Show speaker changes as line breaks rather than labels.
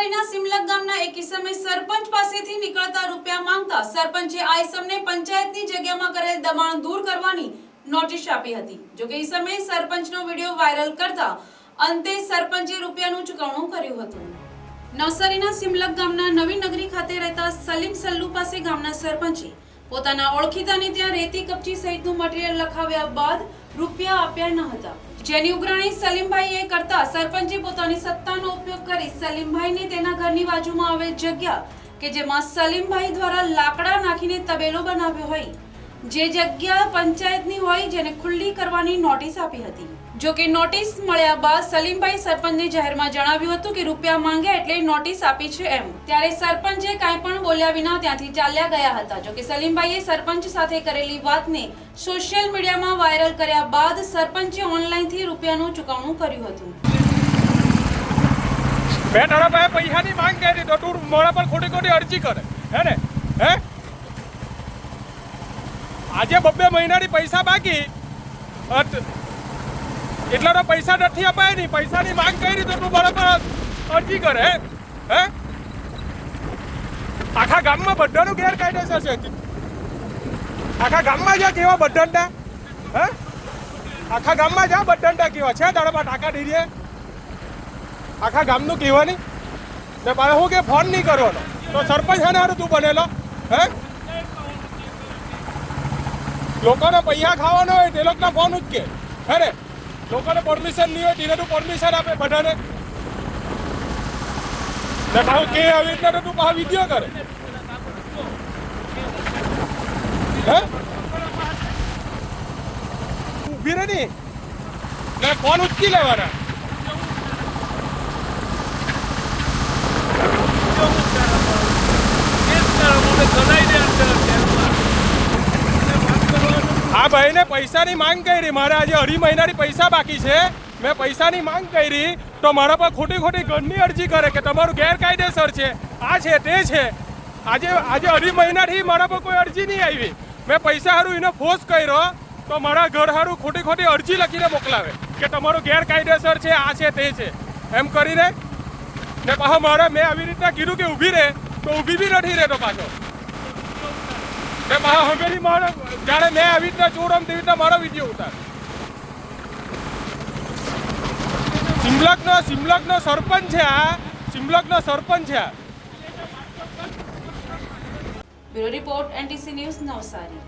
નવસારીના સિમલક ગામના એક ઇસમે સરપંચ પાસેથી નીકળતા રૂપિયા માંગતા સરપંચે આ ઇસમને પંચાયતની જગ્યામાં કરેલ દબાણ દૂર કરવાની નોટિસ આપી હતી. જોકે ઇસમે સરપંચનો વીડિયો વાયરલ કરતા અંતે સરપંચે રૂપિયાનું ચૂકવણું કર્યું હતું. નવસારીના સિમલક ગામના નવી નગરી ખાતે રહેતા સલીમ સલ્લુ પાસે ગામના સરપંચે પોતાના ઓળખીતાને ત્યાં રેતી કપચી સહિતનું મટીરીયલ લખાવ્યા બાદ રૂપિયા આપ્યા ન હતા. જેની ઉઘરાણી સલીમભાઈએ કરતા સરપંચે પોતાની સત્તાનો ઉપયોગ કરી સલીમભાઈને તેના ઘરની બાજુમાં આવેલ જગ્યા કે જેમાં સલીમભાઈ દ્વારા લાકડા નાખીને તબેલો બનાવ્યો હોય, જે જગ્યા પંચાયતની હોય જેને ખુલ્લી કરવાની નોટિસ આપી હતી. જો કે નોટિસ મળ્યા બાદ સલીમભાઈ સરપંચને જાહેરમાં જણાવ્યું હતું કે રૂપિયા માંગ્યા એટલે નોટિસ આપી છે એમ. ત્યારે સરપંચે કાંઈ પણ બોલ્યા વિના ત્યાંથી ચાલ્યા ગયા હતા. જો કે સલીમભાઈએ સરપંચ સાથે કરેલી વાતને સોશિયલ મીડિયામાં વાયરલ કર્યા બાદ સરપંચે ઓનલાઈનથી રૂપિયાનું ચૂકવણું કર્યું હતું.
મેં તારા પાસે પૈસાની માંગ કરી તો તું મોડા પર ખોટી ખોટી અરજી કરે. હે ને? હે? આજે બબ્બે મહિનાની પૈસા બાકી. એટલા તો પૈસા નથી અપાય નહીં. પૈસાની માંગ કરી તો તું પર અરજી કરે. હે? આખા ગામમાં બધાનું ગેરકાયદેસર છે. આખા ગામમાં જ્યાં કેવા બધાંડા હે? આખા ગામમાં જ્યાં બધાંડા કેવા છે? તારા ટાંકા દીધીએ આખા ગામનું કહેવાની ને પાછો હું કે ફોન નહીં કરવાનો. તો સરપંચ હે ને તું બનેલો, હે? લોકોને પૈસા ખાવાનો હોય તે લોકોના ફોન ઉચકે. હે ને? લોકોને પરમિશન નહીં હોય તેને તું પરમિશન આપે બધાને. ને કે આવી રીતના તો તું પાછા વીડિયો કરે? હે? ઊભી રહે નહીં. ને ફોન ઉચકી લેવાના? આ ભાઈને પૈસાની માંગ કરી. મારે આજે અઢી મહિનાની પૈસા બાકી છે. મેં પૈસાની માંગ કરી. તો મારા પર ખોટી ખોટી ઘરની અરજી કરે કે તમારું ગેરકાયદેસર છે. આ છે, તે છે. આજે આજે અઢી મહિનાથી મારા પર કોઈ અરજી નહીં આવી. મેં પૈસા સારું એને ફોર્સ કર્યો, તો મારા ઘર સારું ખોટી ખોટી અરજી લખીને મોકલાવે કે તમારું ગેરકાયદેસર છે, આ છે, તે છે. એમ કરીને ને પાછો મારે, મેં આવી રીતના કીધું કે ઊભી રહે, તો ઊભી બી નથી રહેતો પાછો. ને પાછો હંમેથી મારે જાણે મેં આવી રીતના ચોરમ તેવી રીતના મારો વીડિયો ઉતાર સિમલકનો સિમલકનો સરપંચ છે આ. સિમલકનો સરપંચ છે
bureau report NTC news Navsari.